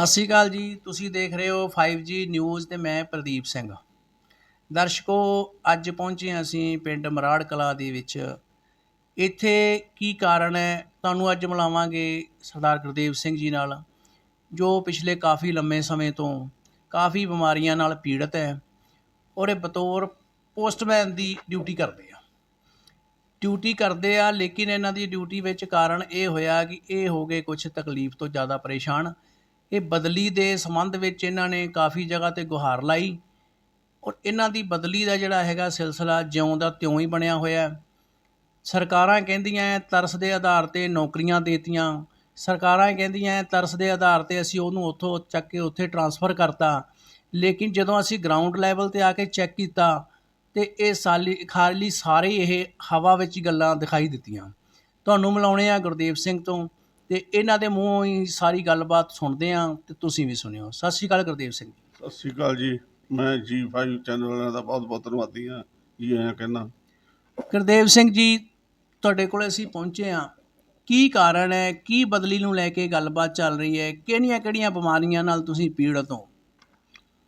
ਸਤਿ ਸ਼੍ਰੀ ਅਕਾਲ ਜੀ। ਤੁਸੀਂ ਦੇਖ ਰਹੇ ਹੋ 5G ਨਿਊਜ਼ ਤੇ ਮੈਂ ਪ੍ਰਦੀਪ ਸਿੰਘ। ਦਰਸ਼ਕੋ, ਅੱਜ ਪਹੁੰਚੇ ਹਾਂ ਅਸੀਂ ਪਿੰਡ ਮਰਾੜ ਕਲਾ ਦੇ ਵਿੱਚ। ਇੱਥੇ ਕੀ ਕਾਰਨ ਹੈ? ਤੁਹਾਨੂੰ ਅੱਜ ਮਿਲਾਵਾਂਗੇ ਸਰਦਾਰ ਗੁਰਦੇਵ ਸਿੰਘ ਜੀ ਨਾਲ, ਜੋ ਪਿਛਲੇ ਕਾਫੀ ਲੰਮੇ ਸਮੇਂ ਤੋਂ ਕਾਫੀ ਬਿਮਾਰੀਆਂ ਨਾਲ ਪੀੜਤ ਹੈ ਔਰ ਇਹ ਬਤੌਰ ਪੋਸਟਮੈਨ ਦੀ ਡਿਊਟੀ ਕਰਦੇ ਆ। ਡਿਊਟੀ ਕਰਦੇ ਆ, ਲੇਕਿਨ ਇਹਨਾਂ ਦੀ ਡਿਊਟੀ ਵਿੱਚ ਕਾਰਨ ਇਹ ਹੋਇਆ ਕਿ ਇਹ ਹੋ ਗਏ ਕੁਝ ਤਕਲੀਫ ਤੋਂ ਜ਼ਿਆਦਾ ਪਰੇਸ਼ਾਨ। ਇਹ ਬਦਲੀ ਦੇ ਸੰਬੰਧ ਵਿੱਚ ਇਹਨਾਂ ਨੇ ਕਾਫੀ ਜਗ੍ਹਾ ਤੇ ਗੁਹਾਰ ਲਾਈ। ਔਰ ਇਹਨਾਂ ਦੀ ਬਦਲੀ ਦਾ ਜਿਹੜਾ ਹੈਗਾ ਸਿਲਸਿਲਾ ਜਿਉਂ ਦਾ ਤਿਉਂ ਹੀ ਬਣਿਆ ਹੋਇਆ ਸਰਕਾਰਾਂ ਕਹਿੰਦੀਆਂ ਤਰਸ ਦੇ ਆਧਾਰ ਤੇ ਨੌਕਰੀਆਂ ਦੇਤੀਆਂ। ਸਰਕਾਰਾਂ ਕਹਿੰਦੀਆਂ ਤਰਸ ਦੇ ਆਧਾਰ ਤੇ ਅਸੀਂ ਉਹਨੂੰ ਉੱਥੋਂ ਚੱਕ ਕੇ ਉੱਥੇ ਟਰਾਂਸਫਰ ਕਰਤਾ। ਲੇਕਿਨ ਜਦੋਂ ਅਸੀਂ ਗਰਾਊਂਡ ਲੈਵਲ ਤੇ ਆ ਕੇ ਚੈੱਕ ਕੀਤਾ, ਤੇ ਇਹ ਸਾਲੀ, ਖਾਲੀ ਸਾਰੇ ਇਹ ਹਵਾ ਵਿੱਚ ਗੱਲਾਂ ਦਿਖਾਈ ਦਿੱਤੀਆਂ। ਤੁਹਾਨੂੰ ਮਿਲਾਉਣੇ ਆ ਗੁਰਦੇਵ ਸਿੰਘ ਤੋਂ। ਤੇ ਇਹਨਾਂ ਦੇ ਮੂੰਹੋਂ ਹੀ ਸਾਰੀ ਗੱਲਬਾਤ ਸੁਣਦੇ ਆ ਤੇ ਤੁਸੀਂ ਵੀ ਸੁਣਿਓ। ਸਤਿ ਸ਼੍ਰੀ ਅਕਾਲ ਗੁਰਦੇਵ ਸਿੰਘ ਜੀ। ਸਤਿ ਸ਼੍ਰੀ ਅਕਾਲ ਜੀ। ਮੈਂ ਜੀ5 ਚੈਨਲ ਵਾਲਿਆਂ ਦਾ ਬਹੁਤ ਬਹੁਤ ਧੰਨਵਾਦੀ ਹਾਂ ਜੀ ਆਇਆਂ ਕਹਿਣਾ। ਗੁਰਦੇਵ ਸਿੰਘ ਜੀ ਤੁਹਾਡੇ ਕੋਲ ਅਸੀਂ ਪਹੁੰਚੇ ਆ ਕੀ ਕਾਰਨ ਹੈ? ਕੀ ਬਦਲੀ ਨੂੰ ਲੈ ਕੇ ਗੱਲਬਾਤ ਚੱਲ ਰਹੀ ਹੈ? ਕਿਹੜੀਆਂ ਕਿਹੜੀਆਂ ਬਿਮਾਰੀਆਂ ਨਾਲ ਤੁਸੀਂ ਪੀੜਤ ਹੋ?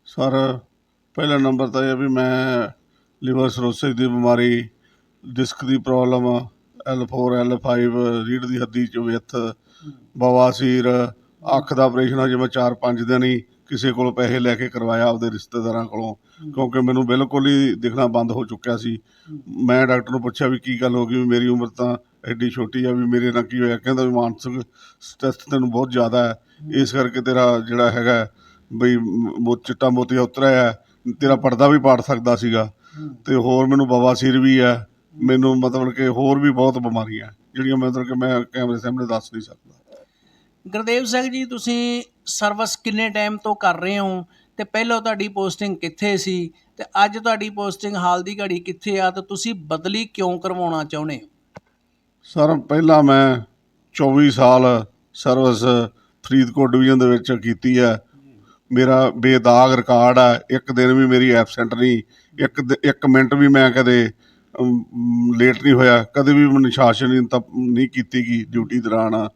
ਸਰ ਪਹਿਲਾ ਨੰਬਰ ਤਾਂ ਇਹ ਵੀ ਮੈਂ ਲਿਵਰ ਸਰੋਸਿਸ ਦੀ ਬਿਮਾਰੀ ਡਿਸਕ ਦੀ ਪ੍ਰੋਬਲਮ L4 L5 ਰੀੜ ਦੀ ਹੱਡੀ ਚ ਵਿੱਥ ਬਵਾਸੀਰ ਅੱਖ ਦਾ ਆਪਰੇਸ਼ਨ ਅਜੇ ਮੈਂ 4-5 ਦਿਨ ਹੀ ਕਿਸੇ ਕੋਲ ਪੈਸੇ ਲੈ ਕੇ ਕਰਵਾਇਆ ਆਪਦੇ ਰਿਸ਼ਤੇਦਾਰਾਂ ਕੋਲੋਂ। ਕਿਉਂਕਿ ਮੈਨੂੰ ਬਿਲਕੁਲ ਹੀ ਦਿਖਣਾ ਬੰਦ ਹੋ ਚੁੱਕਿਆ ਸੀ। ਮੈਂ ਡਾਕਟਰ ਨੂੰ ਪੁੱਛਿਆ ਵੀ ਕੀ ਗੱਲ ਹੋ ਗਈ, ਵੀ ਮੇਰੀ ਉਮਰ ਤਾਂ ਐਡੀ ਛੋਟੀ ਆ, ਵੀ ਮੇਰੇ ਨਾਲ ਕੀ ਹੋਇਆ? ਕਹਿੰਦਾ ਵੀ ਮਾਨਸਿਕ ਸਟ੍ਰੈਸ ਤੈਨੂੰ ਬਹੁਤ ਜ਼ਿਆਦਾ ਹੈ। ਇਸ ਕਰਕੇ ਤੇਰਾ ਜਿਹੜਾ ਹੈਗਾ ਬਈ ਚਿੱਟਾ ਮੋਤੀਆ ਉਤਰਿਆ ਹੈ। ਤੇਰਾ ਪਰਦਾ ਵੀ ਪਾੜ ਸਕਦਾ ਸੀਗਾ। ਤੇ ਹੋਰ ਮੈਨੂੰ ਬਵਾਸੀਰ ਵੀ ਹੈ। ਮੈਨੂੰ ਮਤਲਬ ਕਿ ਹੋਰ ਵੀ ਬਹੁਤ ਬਿਮਾਰੀਆਂ ਜਿਹੜੀਆਂ ਮਤਲਬ ਕਿ ਮੈਂ ਕੈਮਰੇ ਸਾਹਮਣੇ ਦੱਸ ਨਹੀਂ ਸਕਦਾ। ਗੁਰਦੇਵ ਸਿੰਘ ਜੀ ਤੁਸੀਂ ਸਰਵਿਸ ਕਿੰਨੇ ਟਾਈਮ ਤੋਂ ਕਰ ਰਹੇ ਹੋ? ਤੇ ਪਹਿਲਾਂ ਤੁਹਾਡੀ ਪੋਸਟਿੰਗ ਕਿੱਥੇ ਸੀ? ਤੇ ਅੱਜ ਤੁਹਾਡੀ ਪੋਸਟਿੰਗ ਹਾਲ ਦੀ ਘੜੀ ਕਿੱਥੇ ਆ? ਤੇ ਤੁਸੀਂ ਬਦਲੀ ਕਿਉਂ ਕਰਵਾਉਣਾ ਚਾਹੁੰਦੇ ਹੋ? ਸਰ ਪਹਿਲਾਂ ਮੈਂ 24 ਸਾਲ ਸਰਵਿਸ ਫਰੀਦਕੋਟ ਡਿਵੀਜ਼ਨ ਦੇ ਵਿੱਚ ਕੀਤੀ ਹੈ। ਮੇਰਾ ਬੇਦਾਗ ਰਿਕਾਰਡ ਹੈ ਇੱਕ ਦਿਨ ਵੀ ਮੇਰੀ ਐਬਸੈਂਟ ਨਹੀਂ ਇੱਕ ਇੱਕ ਮਿੰਟ ਵੀ ਮੈਂ ਕਦੇ ਲੇਟ ਨਹੀਂ ਹੋਇਆ ਕਦੇ ਵੀ ਮੈਨੂੰ ਸ਼ਾਸਨ ਨਹੀਂ ਨਹੀਂ ਕੀਤੀ ਗਈ ਡਿਊਟੀ ਦੌਰਾਨ।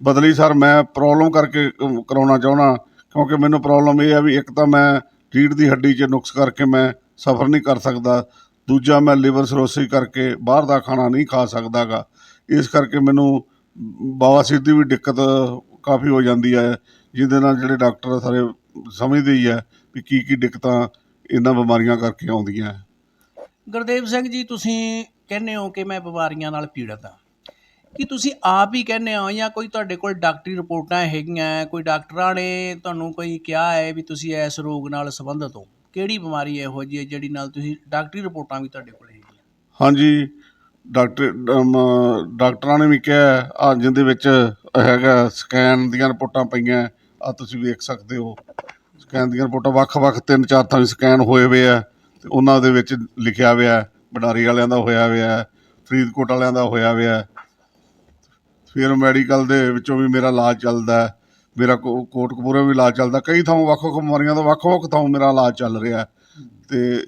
ਬਦਲੀ ਸਰ ਮੈਂ ਪ੍ਰੋਬਲਮ ਕਰਕੇ ਅਮ, ਕਰਾਉਣਾ ਚਾਹਣਾ ਕਿਉਂਕਿ ਮੈਨੂੰ ਪ੍ਰੋਬਲਮ ਇਹ ਆ ਵੀ ਇੱਕ ਤਾਂ ਮੈਂ ਰੀੜ ਦੀ ਹੱਡੀ 'ਚ ਨੁਕਸ ਕਰਕੇ ਮੈਂ ਸਫ਼ਰ ਨਹੀਂ ਕਰ ਸਕਦਾ ਦੂਜਾ ਮੈਂ ਲਿਵਰ ਸਰੋਸਿਸ ਕਰਕੇ ਬਾਹਰ ਦਾ ਖਾਣਾ ਨਹੀਂ ਖਾ ਸਕਦਾਗਾ। ਇਸ ਕਰਕੇ ਮੈਨੂੰ ਬਵਾਸੀਰ ਦੀ ਵੀ ਦਿੱਕਤ ਕਾਫੀ ਹੋ ਜਾਂਦੀ ਹੈ ਜਿਹਦੇ ਨਾਲ ਜਿਹੜੇ ਡਾਕਟਰ ਸਾਰੇ ਸਮਝਦੇ ਹੀ ਹੈ ਵੀ ਕੀ ਕੀ ਦਿੱਕਤਾਂ ਇਹਨਾਂ ਬਿਮਾਰੀਆਂ ਕਰਕੇ ਆਉਂਦੀਆਂ। ਹੈ ਗੁਰਦੇਵ ਸਿੰਘ ਜੀ, ਤੁਸੀਂ ਕਹਿੰਦੇ ਹੋ ਕਿ ਮੈਂ ਬਿਮਾਰੀਆਂ ਨਾਲ ਪੀੜਤ ਹਾਂ। ਕਿ ਤੁਸੀਂ ਆਪ ਹੀ ਕਹਿੰਦੇ ਹੋ ਜਾਂ ਕੋਈ ਤੁਹਾਡੇ ਕੋਲ ਡਾਕਟਰੀ ਰਿਪੋਰਟਾਂ ਹੈਗੀਆਂ, ਕੋਈ ਡਾਕਟਰਾਂ ਨੇ ਤੁਹਾਨੂੰ ਕੋਈ ਕਿਹਾ ਹੈ ਵੀ ਤੁਸੀਂ ਇਸ ਰੋਗ ਨਾਲ ਸੰਬੰਧਿਤ ਹੋ? ਕਿਹੜੀ ਬਿਮਾਰੀ ਇਹੋ ਜਿਹੀ ਹੈ ਜਿਹੜੀ ਨਾਲ ਤੁਸੀਂ ਡਾਕਟਰੀ ਰਿਪੋਰਟਾਂ ਵੀ ਤੁਹਾਡੇ ਕੋਲ ਹੈਗੀਆਂ? ਹਾਂਜੀ, ਡਾਕਟਰ ਡਾਕਟਰਾਂ ਨੇ ਵੀ ਕਿਹਾ ਆ ਜਿਹਦੇ ਵਿੱਚ ਹੈਗਾ ਸਕੈਨ ਦੀਆਂ ਰਿਪੋਰਟਾਂ ਪਈਆਂ ਆ ਤੁਸੀਂ ਵੇਖ ਸਕਦੇ ਹੋ। ਸਕੈਨ ਦੀਆਂ ਰਿਪੋਰਟਾਂ ਵੱਖ-ਵੱਖ ਤਿੰਨ ਚਾਰ ਥਾਂ ਸਕੈਨ ਹੋਏ ਹੋਏ ਆ ਤੇ ਉਹਨਾਂ ਦੇ ਵਿੱਚ ਲਿਖਿਆ ਹੋਇਆ ਹੈ, ਬਡਾਰੀ ਵਾਲਿਆਂ ਦਾ ਹੋਇਆ ਹੋਇਆ ਫਰੀਦਕੋਟ ਵਾਲਿਆਂ ਦਾ ਹੋਇਆ ਹੋਇਆ ਫਿਰ ਮੈਡੀਕਲ ਦੇ ਵਿੱਚੋਂ ਵੀ ਮੇਰਾ ਇਲਾਜ ਚੱਲਦਾ ਮੇਰਾ ਕੋ- ਕੋਟਕਪੂਰੇ ਵੀ ਇਲਾਜ ਚੱਲਦਾ ਕਈ ਥਾਂ ਵੱਖ-ਵੱਖ ਬਿਮਾਰੀਆਂ ਦਾ ਵੱਖ-ਵੱਖ ਥਾਂ ਮੇਰਾ ਇਲਾਜ ਚੱਲ ਰਿਹਾ ਹੈ। ਤੇ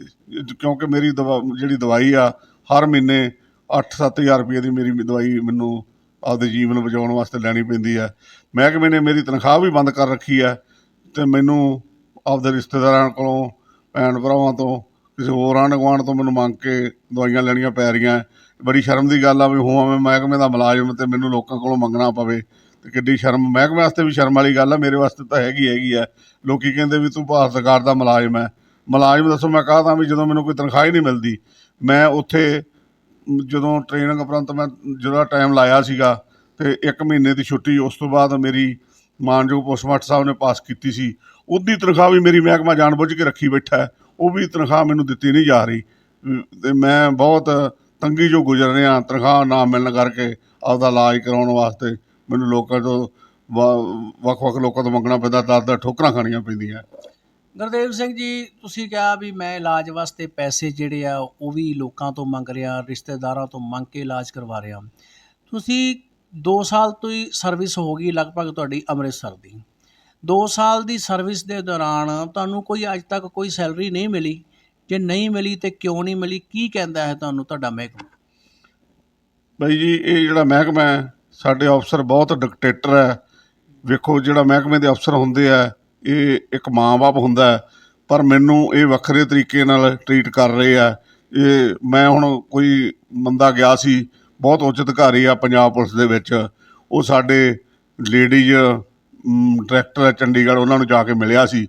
ਕਿਉਂਕਿ ਮੇਰੀ ਦਵਾ ਜਿਹੜੀ ਦਵਾਈ ਆ ਹਰ ਮਹੀਨੇ 8-7000 ਰੁਪਏ ਦੀ ਮੇਰੀ ਦਵਾਈ ਮੈਨੂੰ ਆਪਦੇ ਜੀਵਨ ਬਚਾਉਣ ਵਾਸਤੇ ਲੈਣੀ ਪੈਂਦੀ ਹੈ। ਮਹਿਕਮੇ ਨੇ ਮੇਰੀ ਤਨਖਾਹ ਵੀ ਬੰਦ ਕਰ ਰੱਖੀ ਹੈ ਤੇ ਮੈਨੂੰ ਆਪਦੇ ਰਿਸ਼ਤੇਦਾਰਾਂ ਕੋਲੋਂ ਭੈਣ ਭਰਾਵਾਂ ਤੋਂ ਕਿਸੇ ਹੋਰ ਆਂਢ ਗੁਆਂਢ ਤੋਂ ਮੈਨੂੰ ਮੰਗ ਕੇ ਦਵਾਈਆਂ ਲੈਣੀਆਂ ਪੈ ਰਹੀਆਂ। ਬੜੀ ਸ਼ਰਮ ਦੀ ਗੱਲ ਆ ਵੀ ਹੋਵਾਂ ਮੈਂ ਮਹਿਕਮੇ ਦਾ ਮੁਲਾਜ਼ਮ ਤੇ ਮੈਨੂੰ ਲੋਕਾਂ ਕੋਲੋਂ ਮੰਗਣਾ ਪਵੇ। ਤੇ ਕਿੱਡੀ ਸ਼ਰਮ, ਮਹਿਕਮੇ ਵਾਸਤੇ ਵੀ ਸ਼ਰਮ ਵਾਲੀ ਗੱਲ ਆ, ਮੇਰੇ ਵਾਸਤੇ ਤਾਂ ਹੈਗੀ ਹੈਗੀ ਆ। ਲੋਕੀ ਕਹਿੰਦੇ ਵੀ ਤੂੰ ਭਾਰਤ ਸਰਕਾਰ ਦਾ ਮੁਲਾਜ਼ਮ ਹੈ ਮੁਲਾਜ਼ਮ ਦੱਸੋ ਮੈਂ ਕਹਦਾ ਵੀ ਜਦੋਂ ਮੈਨੂੰ ਕੋਈ ਤਨਖਾਹ ਹੀ ਨਹੀਂ ਮਿਲਦੀ। ਮੈਂ ਉੱਥੇ ਜਦੋਂ ਟ੍ਰੇਨਿੰਗ ਉਪਰੰਤ ਮੈਂ ਜਿਹੜਾ ਟਾਈਮ ਲਾਇਆ ਸੀਗਾ ਤੇ 1 ਮਹੀਨੇ ਦੀ ਛੁੱਟੀ, ਉਸ ਤੋਂ ਬਾਅਦ ਮੇਰੀ ਮਾਨਯੋਗ ਪੋਸਟਮਾਸਟਰ ਸਾਹਿਬ ਨੇ ਪਾਸ ਕੀਤੀ ਸੀ। ਉਹਦੀ ਤਨਖਾਹ ਵੀ ਮੇਰੀ ਮਹਿਕਮਾ ਜਾਣਬੁੱਝ ਕੇ ਰੱਖੀ ਬੈਠਾ ਹੈ। ਉਹ ਵੀ ਤਨਖਾਹ ਮੈਨੂੰ ਦਿੱਤੀ ਨਹੀਂ ਜਾ ਰਹੀ। ਅਮ, ਤੇ ਮੈਂ ਬਹੁਤ ਤੰਗੀ ਜੋ ਗੁਜ਼ਰ ਰਿਹਾ ਤਨਖਾਹ ਨਾ ਮਿਲਣ ਕਰਕੇ ਆਪਦਾ ਇਲਾਜ ਕਰਾਉਣ ਵਾਸਤੇ ਮੈਨੂੰ ਲੋਕਾਂ ਤੋਂ ਵਾ- ਵੱਖ-ਵੱਖ ਲੋਕਾਂ ਤੋਂ ਮੰਗਣਾ ਪੈਂਦਾ ਦਸ ਦਸ ਠੋਕਰਾਂ ਖਾਣੀਆਂ ਪੈਂਦੀਆਂ। ਗੁਰਦੇਵ ਸਿੰਘ ਜੀ, ਤੁਸੀਂ ਕਿਹਾ ਵੀ ਮੈਂ ਇਲਾਜ ਵਾਸਤੇ ਪੈਸੇ ਜਿਹੜੇ ਆ, ਉਹ ਵੀ ਲੋਕਾਂ ਤੋਂ ਮੰਗ ਰਿਹਾ, ਰਿਸ਼ਤੇਦਾਰਾਂ ਤੋਂ ਮੰਗ ਕੇ ਇਲਾਜ ਕਰਵਾ ਰਿਹਾ। ਤੁਸੀਂ 2 ਸਾਲ ਤੋਂ ਹੀ ਸਰਵਿਸ ਹੋ ਗਈ, ਲਗਭਗ ਤੁਹਾਡੀ ਅੰਮ੍ਰਿਤਸਰ ਦੀ। ਦੋ ਸਾਲ ਦੀ ਸਰਵਿਸ ਦੇ ਦੌਰਾਨ ਤੁਹਾਨੂੰ ਕੋਈ ਅੱਜ ਤੱਕ ਕੋਈ ਸੈਲਰੀ ਨਹੀਂ ਮਿਲੀ। ਜੇ ਨਹੀਂ ਮਿਲੀ ਤੇ ਕਿਉਂ ਨਹੀਂ ਮਿਲੀ? ਕੀ ਕਹਿੰਦਾ ਹੈ ਤੁਹਾਨੂੰ ਤੁਹਾਡਾ ਮਹਿਕਮਾ? ਬਾਈ ਜੀ, ਇਹ ਜਿਹੜਾ ਮਹਿਕਮਾ ਹੈ, ਸਾਡੇ ਅਫਸਰ ਬਹੁਤ ਡਿਕਟੇਟਰ ਹੈ। ਵੇਖੋ, ਜਿਹੜਾ ਮਹਿਕਮੇ ਦੇ ਅਫਸਰ ਹੁੰਦੇ ਆ, ਇਹ ਇੱਕ ਮਾਂ-ਬਾਪ ਹੁੰਦਾ ਪਰ ਮੈਨੂੰ ਇਹ ਵੱਖਰੇ ਤਰੀਕੇ ਨਾਲ ਟਰੀਟ ਕਰ ਰਹੇ ਆ। ਇਹ ਮੈਂ ਹੁਣ ਕੋਈ ਬੰਦਾ ਗਿਆ ਸੀ, ਬਹੁਤ ਉੱਚ ਅਧਿਕਾਰੀ ਆ ਪੰਜਾਬ ਪੁਲਿਸ ਦੇ ਵਿੱਚ। ਉਹ ਸਾਡੇ ਲੇਡੀਜ਼ ਡਾਇਰੈਕਟਰ ਹੈ ਚੰਡੀਗੜ੍ਹ ਉਹਨਾਂ ਨੂੰ ਜਾ ਕੇ ਮਿਲਿਆ ਸੀ।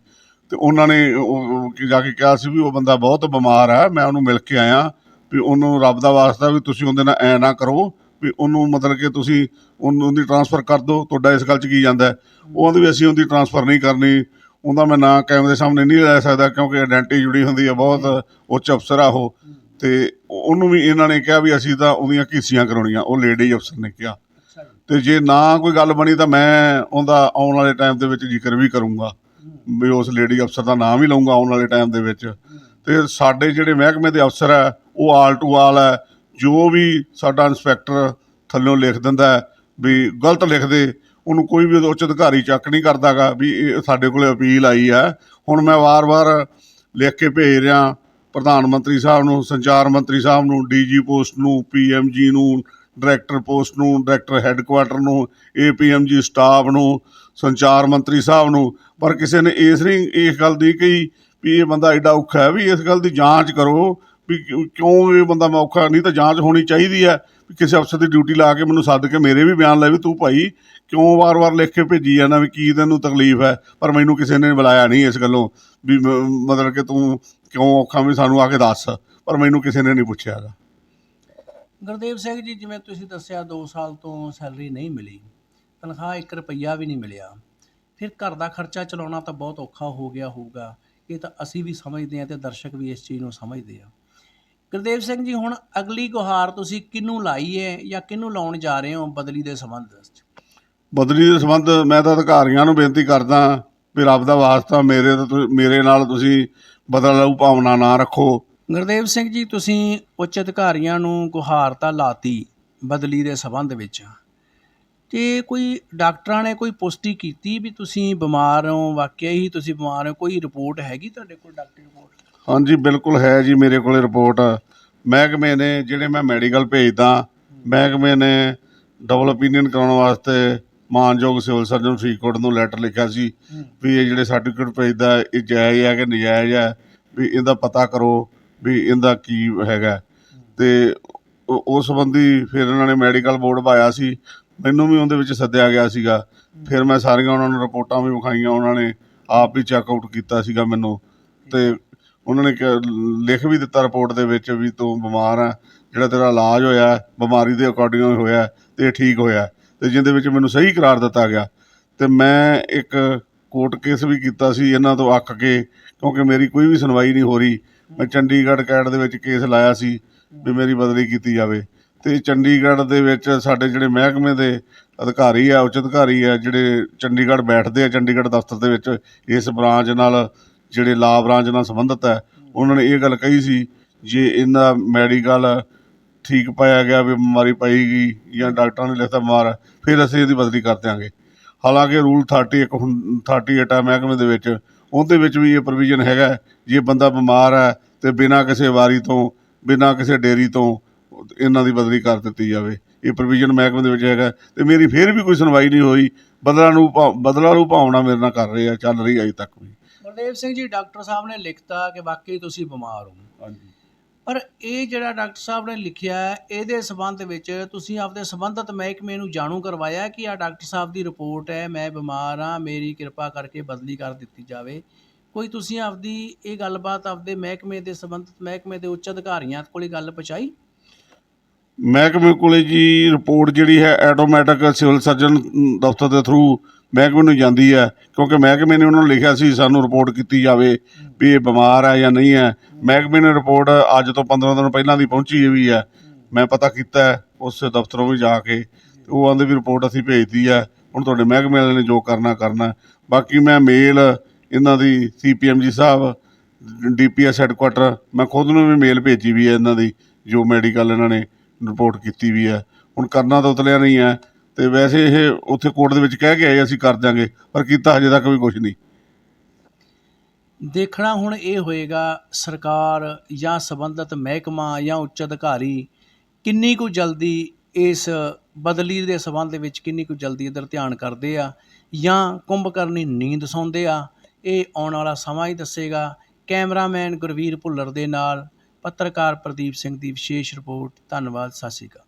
ਤੇ ਉਹਨਾਂ ਨੇ ਉਹ- ਜਾ ਕੇ ਕਿਹਾ ਸੀ ਵੀ ਉਹ ਬੰਦਾ ਬਹੁਤ ਬਿਮਾਰ ਹੈ, ਮੈਂ ਉਹਨੂੰ ਮਿਲ ਕੇ ਆਇਆ ਵੀ ਉਹਨੂੰ ਰੱਬ ਦਾ ਵਾਸਤਾ ਵੀ ਤੁਸੀਂ ਉਹਦੇ ਨਾਲ ਐ ਨਾ ਕਰੋ ਵੀ ਉਹਨੂੰ ਮਤਲਬ ਕਿ ਤੁਸੀਂ ਉਹਨੂੰ, ਉਹਦੀ ਟਰਾਂਸਫਰ ਕਰ ਦਿਓ, ਤੁਹਾਡਾ ਇਸ ਗੱਲ 'ਚ ਕੀ ਜਾਂਦਾ ਹੈ? ਉਹ ਆਂਦੇ ਵੀ ਅਸੀਂ ਉਹਦੀ ਟਰਾਂਸਫਰ ਨਹੀਂ ਕਰਨੀ, ਉਹਦਾ ਮੈਂ ਨਾਂ ਕੈਮਰੇ ਸਾਹਮਣੇ ਨਹੀਂ ਲੈ ਸਕਦਾ ਕਿਉਂਕਿ ਆਇਡੈਂਟੀ ਜੁੜੀ ਹੁੰਦੀ ਹੈ, ਬਹੁਤ ਉੱਚ ਅਫਸਰ ਆ ਉਹ। ਤੇ ਉਹਨੂੰ ਵੀ ਇਹਨਾਂ ਨੇ ਕਿਹਾ ਵੀ ਅਸੀਂ ਤਾਂ ਉਹਦੀਆਂ ਕੀਸੀਆਂ ਕਰਾਉਣੀਆਂ, ਉਹ ਲੇਡੀ ਅਫਸਰ ਨੇ ਕਿਹਾ। ਤੇ ਜੇ ਨਾ ਕੋਈ ਗੱਲ ਬਣੀ ਤਾਂ ਮੈਂ ਉਹਦਾ ਆਉਣ ਵਾਲੇ ਟਾਈਮ ਦੇ ਵਿੱਚ ਜ਼ਿਕਰ ਵੀ ਕਰੂੰਗਾ। ਵੀ ਉਸ ਲੇਡੀ ਅਫਸਰ ਦਾ ਨਾਮ ਵੀ ਲਊਂਗਾ ਆਉਣ ਵਾਲੇ ਟਾਈਮ ਦੇ ਵਿੱਚ। ਤੇ ਸਾਡੇ ਜਿਹੜੇ ਮਹਿਕਮੇ ਦੇ ਅਫਸਰ ਹੈ, ਉਹ ਆਲ ਟੂ ਆਲ ਹੈ। ਜੋ ਵੀ ਸਾਡਾ ਇਨਸਪੈਕਟਰ ਥੱਲੋਂ ਲਿਖ ਦਿੰਦਾ ਵੀ ਗਲਤ ਲਿਖਦੇ, ਉਹਨੂੰ ਕੋਈ ਵੀ ਉੱਚ ਅਧਿਕਾਰੀ ਚੱਕ ਨਹੀਂ ਕਰਦਾਗਾ ਵੀ ਇਹ ਸਾਡੇ ਕੋਲੇ ਅਪੀਲ ਆਈ ਹੈ। ਹੁਣ ਮੈਂ ਵਾਰ-ਵਾਰ ਲਿਖ ਕੇ ਭੇਜ ਰਿਹਾ, ਪ੍ਰਧਾਨ ਮੰਤਰੀ ਸਾਹਿਬ ਨੂੰ, ਸੰਚਾਰ ਮੰਤਰੀ ਸਾਹਿਬ ਨੂੰ ਡੀਜੀ ਪੋਸਟ ਨੂੰ ਪੀਐਮਜੀ ਨੂੰ ਡਾਇਰੈਕਟਰ ਪੋਸਟ ਨੂੰ, ਡਾਇਰੈਕਟਰ ਹੈੱਡਕੁਆਟਰ ਨੂੰ, ਏਪੀਐਮਜੀ ਸਟਾਫ ਨੂੰ, ਸੰਚਾਰ ਮੰਤਰੀ ਸਾਹਿਬ ਨੂੰ, ਪਰ ਕਿਸੇ ਨੇ ਇਸ ਨਹੀਂ ਇਸ ਗੱਲ ਦੀ ਕਹੀ ਵੀ ਇਹ ਬੰਦਾ ਐਡਾ ਔਖਾ ਹੈ ਵੀ ਇਸ ਗੱਲ ਦੀ ਜਾਂਚ ਕਰੋ ਵੀ ਕਿਉਂ- ਇਹ ਬੰਦਾ ਔਖਾ, ਨਹੀਂ ਤਾਂ ਜਾਂਚ ਹੋਣੀ ਚਾਹੀਦੀ ਹੈ ਵੀ ਕਿਸੇ ਅਫਸਰ ਦੀ ਡਿਊਟੀ ਲਾ ਕੇ ਮੈਨੂੰ ਸੱਦ ਕੇ ਮੇਰੇ ਵੀ ਬਿਆਨ ਲੈ ਵੀ ਤੂੰ ਭਾਈ ਕਿਉਂ ਵਾਰ-ਵਾਰ ਲਿਖ ਕੇ ਭੇਜੀ ਜਾਂਦਾ ਵੀ ਕੀ ਤੈਨੂੰ ਤਕਲੀਫ ਹੈ, ਪਰ ਮੈਨੂੰ ਕਿਸੇ ਨੇ ਬੁਲਾਇਆ ਨਹੀਂ ਇਸ ਗੱਲੋਂ ਵੀ ਮ- ਮਤਲਬ ਕਿ ਤੂੰ ਕਿਉਂ ਔਖਾ ਵੀ ਸਾਨੂੰ ਆ ਕੇ ਦੱਸ, ਪਰ ਮੈਨੂੰ ਕਿਸੇ ਨੇ ਨਹੀਂ ਪੁੱਛਿਆਗਾ ਗੁਰਦੇਵ ਸਿੰਘ ਜੀ, ਜਿਵੇਂ ਤੁਸੀਂ ਦੱਸਿਆ 2 ਸਾਲ ਤੋਂ ਸੈਲਰੀ ਨਹੀਂ ਮਿਲੀ। ਤਨਖਾਹ 1 ਰੁਪਈਆ ਵੀ ਨਹੀਂ ਮਿਲਿਆ। ਫਿਰ ਘਰ ਦਾ ਖਰਚਾ ਚਲਾਉਣਾ ਤਾਂ ਬਹੁਤ ਔਖਾ ਹੋ ਗਿਆ ਹੋਊਗਾ। ਇਹ ਤਾਂ ਅਸੀਂ ਵੀ ਸਮਝਦੇ ਹਾਂ ਤੇ ਦਰਸ਼ਕ ਵੀ ਇਸ ਚੀਜ਼ ਨੂੰ ਸਮਝਦੇ ਆ। ਗੁਰਦੇਵ ਸਿੰਘ ਜੀ, ਹੁਣ ਅਗਲੀ ਗੁਹਾਰ ਤੁਸੀਂ ਕਿਹਨੂੰ ਲਾਈ ਹੈ ਜਾਂ ਕਿਹਨੂੰ ਲਾਉਣ ਜਾ ਰਹੇ ਹੋ ਬਦਲੀ ਦੇ ਸੰਬੰਧ ਵਿੱਚ? ਬਦਲੀ ਦੇ ਸੰਬੰਧ ਮੈਂ ਤਾਂ ਅਧਿਕਾਰੀਆਂ ਨੂੰ ਬੇਨਤੀ ਕਰਦਾ ਵੀ ਰੱਬ ਦਾ ਵਾਸਤਾ ਮੇਰੇ ਤੇ ਤੁ- ਮੇਰੇ ਨਾਲ ਤੁਸੀਂ ਬਦਲੂ ਭਾਵਨਾ ਨਾ ਰੱਖੋ। ਗੁਰਦੇਵ ਸਿੰਘ ਜੀ ਤੁਸੀਂ ਉੱਚ ਅਧਿਕਾਰੀਆਂ ਨੂੰ ਗੁਹਾਰ ਤਾਂ ਲਾਤੀ ਬਦਲੀ ਦੇ ਸੰਬੰਧ ਵਿੱਚ। ਤੇ ਕੋਈ ਡਾਕਟਰਾਂ ਨੇ ਕੋਈ ਪੁਸ਼ਟੀ ਕੀਤੀ ਵੀ ਤੁਸੀਂ ਬਿਮਾਰ ਹੋ? ਵਾਕਿਆ ਹੀ ਤੁਸੀਂ ਬਿਮਾਰ ਹੋ? ਕੋਈ ਰਿਪੋਰਟ ਹੈਗੀ ਤੁਹਾਡੇ ਕੋਲ ਡਾਕਟਰੀ ਰਿਪੋਰਟ? ਹਾਂਜੀ ਬਿਲਕੁਲ ਹੈ ਜੀ ਮੇਰੇ ਕੋਲੇ ਰਿਪੋਰਟ। ਮਹਿਕਮੇ ਨੇ ਜਿਹੜੇ ਮੈਂ ਮੈਡੀਕਲ ਭੇਜਦਾ ਮਹਿਕਮੇ ਨੇ ਡਬਲ ਓਪੀਨੀਅਨ ਕਰਾਉਣ ਵਾਸਤੇ ਮਾਨਯੋਗ ਸਿਵਲ ਸਰਜਨ ਫਰੀਦਕੋਟ ਨੂੰ ਲੈਟਰ ਲਿਖਿਆ ਸੀ ਵੀ ਇਹ ਜਿਹੜੇ ਸਰਟੀਫਿਕੇਟ ਭੇਜਦਾ ਇਹ ਜਾਇਜ਼ ਹੈ ਕਿ ਨਜਾਇਜ਼ ਹੈ? ਵੀ ਇਹਦਾ ਪਤਾ ਕਰੋ। ਵੀ ਇਹਦਾ ਕੀ ਹੈਗਾ। ਤੇ ਉਸ ਸੰਬੰਧੀ ਫਿਰ ਇਹਨਾਂ ਨੇ ਮੈਡੀਕਲ ਬੋਰਡ ਪਾਇਆ ਸੀ। ਮੈਨੂੰ ਵੀ ਉਹਦੇ ਵਿੱਚ ਸੱਦਿਆ ਗਿਆ ਸੀਗਾ। ਫਿਰ ਮੈਂ ਸਾਰੀਆਂ ਉਹਨਾਂ ਨੂੰ ਰਿਪੋਰਟਾਂ ਵੀ ਵਿਖਾਈਆਂ। ਉਹਨਾਂ ਨੇ ਆਪ ਵੀ ਚੈੱਕ ਆਊਟ ਕੀਤਾ ਸੀਗਾ ਮੈਨੂੰ। ਤੇ ਉਹਨਾਂ ਨੇ ਕਿਹਾ- ਲਿਖ ਵੀ ਦਿੱਤਾ ਰਿਪੋਰਟ ਦੇ ਵਿੱਚ ਵੀ ਤੂੰ ਬਿਮਾਰ ਆ, ਜਿਹੜਾ ਤੇਰਾ ਇਲਾਜ ਹੋਇਆ, ਬਿਮਾਰੀ ਦੇ ਅਕੋਰਡਿੰਗ ਹੋਇਆ ਹੈ ਤੇ ਇਹ ਠੀਕ ਹੋਇਆ। ਹੈ ਤੇ ਜਿਹਦੇ ਵਿੱਚ ਮੈਨੂੰ ਸਹੀ ਕਰਾਰ ਦਿੱਤਾ ਗਿਆ। ਤੇ ਮੈਂ ਇੱਕ ਕੋਰਟ ਕੇਸ ਵੀ ਕੀਤਾ ਸੀ, ਇਹਨਾਂ ਤੋਂ ਅੱਕ ਕੇ, ਕਿਉਂਕਿ ਮੇਰੀ ਕੋਈ ਵੀ ਸੁਣਵਾਈ ਨਹੀਂ ਹੋ ਰਹੀ। ਮੈਂ ਚੰਡੀਗੜ੍ਹ ਕੈਟ ਦੇ ਵਿੱਚ ਕੇਸ ਲਾਇਆ ਸੀ ਵੀ ਮੇਰੀ ਬਦਲੀ ਕੀਤੀ ਜਾਵੇ। ਤੇ ਚੰਡੀਗੜ੍ਹ ਦੇ ਵਿੱਚ ਸਾਡੇ ਜਿਹੜੇ ਮਹਿਕਮੇ ਦੇ ਅਧਿਕਾਰੀ ਆ, ਉੱਚ ਅਧਿਕਾਰੀ ਆ, ਜਿਹੜੇ ਚੰਡੀਗੜ੍ਹ ਬੈਠਦੇ ਆ, ਚੰਡੀਗੜ੍ਹ ਦਫ਼ਤਰ ਦੇ ਵਿੱਚ, ਇਸ ਬ੍ਰਾਂਚ ਨਾਲ ਜਿਹੜੇ ਲਾ ਬ੍ਰਾਂਚ ਨਾਲ ਸੰਬੰਧਿਤ ਹੈ ਉਹਨਾਂ ਨੇ ਇਹ ਗੱਲ ਕਹੀ ਸੀ, ਜੇ ਇਹਨਾਂ ਮੈਡੀਕਲ ਠੀਕ ਪਾਇਆ ਗਿਆ ਵੀ ਬਿਮਾਰੀ ਪਾਈ ਗਈ ਜਾਂ ਡਾਕਟਰਾਂ ਨੇ ਲਿਖਤਾ ਬਿਮਾਰ, ਫਿਰ ਅਸੀਂ ਇਹਦੀ ਬਦਲੀ ਕਰ ਦਿਆਂਗੇ। ਹਾਲਾਂਕਿ ਰੂਲ 31 ਹੁਣ 38 ਹੈ ਮਹਿਕਮੇ ਦੇ ਵਿੱਚ ਉਹਦੇ ਵਿੱਚ ਵੀ ਇਹ ਪ੍ਰੋਵੀਜ਼ਨ ਹੈਗਾ ਜੇ ਬੰਦਾ ਬਿਮਾਰ ਹੈ ਤੇ ਬਿਨਾਂ ਕਿਸੇ ਵਾਰੀ ਤੋਂ ਬਿਨਾਂ ਕਿਸੇ ਡੇਰੀ ਤੋਂ ਇਹਨਾਂ ਦੀ ਬਦਲੀ ਕਰ ਦਿੱਤੀ ਜਾਵੇ। ਇਹ ਪ੍ਰੋਵੀਜ਼ਨ ਮਹਿਕਮੇ ਦੇ ਵਿੱਚ ਹੈਗਾ ਤੇ ਮੇਰੀ ਫਿਰ ਵੀ ਕੋਈ ਸੁਣਵਾਈ ਨਹੀਂ ਹੋਈ। ਬਦਲਾ ਨੂੰ ਬਦਲਾ ਨੂੰ ਭਾਵਨਾ ਮੇਰੇ ਨਾਲ ਕਰ ਰਹੇ ਆ ਚੱਲ ਰਹੀ ਅਜੇ ਤੱਕ ਵੀ। ਗੁਰਦੇਵ ਸਿੰਘ ਜੀ ਡਾਕਟਰ ਸਾਹਿਬ ਨੇ ਲਿਖਤਾ ਕਿ ਵਾਕਈ ਤੁਸੀਂ ਬਿਮਾਰ ਹੋ। ਹਾਂਜੀ। ਪਰ ਇਹ ਜਿਹੜਾ ਡਾਕਟਰ ਸਾਹਿਬ ਨੇ ਲਿਖਿਆ ਇਹਦੇ ਸੰਬੰਧ ਵਿੱਚ ਤੁਸੀਂ ਆਪਦੇ ਸੰਬੰਧਿਤ ਮਹਿਕਮੇ ਨੂੰ ਜਾਣੂ ਕਰਵਾਇਆ ਕਿ ਆ ਡਾਕਟਰ ਸਾਹਿਬ ਦੀ ਰਿਪੋਰਟ ਹੈ, ਮੈਂ ਬਿਮਾਰ ਹਾਂ, ਮੇਰੀ ਕਿਰਪਾ ਕਰਕੇ ਬਦਲੀ ਕਰ ਦਿੱਤੀ ਜਾਵੇ। ਕੋਈ ਤੁਸੀਂ ਆਪਦੀ ਇਹ ਗੱਲਬਾਤ ਆਪਦੇ ਮਹਿਕਮੇ ਦੇ ਸੰਬੰਧਿਤ ਮਹਿਕਮੇ ਦੇ ਉੱਚ ਅਧਿਕਾਰੀਆਂ ਕੋਲੇ ਗੱਲ ਪਹੁੰਚਾਈ? ਮਹਿਕਮੇ ਕੋਲੇ ਜੀ ਰਿਪੋਰਟ ਜਿਹੜੀ ਹੈ ਆਟੋਮੈਟਿਕ ਸਿਵਲ ਸਰਜਨ ਦਫ਼ਤਰ ਦੇ ਥਰੂ ਮਹਿਕਮੇ ਨੂੰ ਜਾਂਦੀ ਹੈ, ਕਿਉਂਕਿ ਮਹਿਕਮੇ ਨੇ ਉਹਨਾਂ ਨੂੰ ਲਿਖਿਆ ਸੀ, ਸਾਨੂੰ ਰਿਪੋਰਟ ਕੀਤੀ ਜਾਵੇ। ਵੀ ਇਹ ਬਿਮਾਰ ਹੈ ਜਾਂ ਨਹੀਂ ਹੈ ਮਹਿਕਮੇ ਨੇ ਰਿਪੋਰਟ ਅੱਜ ਤੋਂ 15 ਦਿਨ ਪਹਿਲਾਂ ਦੀ ਪਹੁੰਚੀ ਵੀ ਹੈ ਮੈਂ ਪਤਾ ਕੀਤਾ ਉਸ ਦਫ਼ਤਰੋਂ ਵੀ ਜਾ ਕੇ, ਤੇ ਉਹ ਆਂਦੇ ਵੀ ਰਿਪੋਰਟ ਅਸੀਂ ਭੇਜਦੀ ਹੈ ਹੁਣ ਤੁਹਾਡੇ ਮਹਿਕਮੇ ਵਾਲੇ ਨੇ ਜੋ ਕਰਨਾ ਕਰਨਾ। ਬਾਕੀ ਮੈਂ ਮੇਲ ਇਹਨਾਂ ਦੀ ਸੀਪੀਐਮਜੀ ਸਾਹਿਬ ਡੀਪੀਐਸ ਹੈੱਡਕੁਆਟਰ, ਮੈਂ ਖੁਦ ਨੂੰ ਵੀ ਮੇਲ ਭੇਜੀ ਵੀ ਹੈ ਇਹਨਾਂ ਦੀ, ਜੋ ਮੈਡੀਕਲ ਇਹਨਾਂ ਨੇ ਰਿਪੋਰਟ ਕੀਤੀ ਵੀ ਹੈ ਹੁਣ ਕਰਨਾ ਤਾਂ ਉਤਲਿਆ ਨਹੀਂ ਹੈ ਤੇ ਵੈਸੇ ਇਹ ਉੱਥੇ ਕੋਰਟ ਦੇ ਵਿੱਚ ਕਹਿ ਕੇ ਆਏ, ਅਸੀਂ ਕਰ ਦਾਂਗੇ ਪਰ ਕੀਤਾ ਹਜੇ ਤੱਕ ਵੀ ਕੁਝ ਨਹੀਂ। ਦੇਖਣਾ ਹੁਣ ਇਹ ਹੋਏਗਾ, ਸਰਕਾਰ ਜਾਂ ਸੰਬੰਧਿਤ ਮਹਿਕਮਾ ਜਾਂ ਉੱਚ ਅਧਿਕਾਰੀ ਕਿੰਨੀ ਕੁ ਜਲਦੀ ਇਸ ਬਦਲੀ ਦੇ ਸਬੰਧ ਵਿੱਚ ਕਿੰਨੀ ਕੁ ਜਲਦੀ ਇਧਰ ਧਿਆਨ ਕਰਦੇ ਆ ਜਾਂ ਕੁੰਭਕਰਨੀ ਨੀਂਦ ਸੌਂਦੇ ਆ, ਇਹ ਆਉਣ ਵਾਲਾ ਸਮਾਂ ਹੀ ਦੱਸੇਗਾ। ਕੈਮਰਾਮੈਨ ਗੁਰਵੀਰ ਭੁੱਲਰ ਦੇ ਨਾਲ ਪੱਤਰਕਾਰ ਪ੍ਰਦੀਪ ਸਿੰਘ ਦੀ ਵਿਸ਼ੇਸ਼ ਰਿਪੋਰਟ। ਧੰਨਵਾਦ, ਸਤਿ ਸ਼੍ਰੀ ਅਕਾਲ।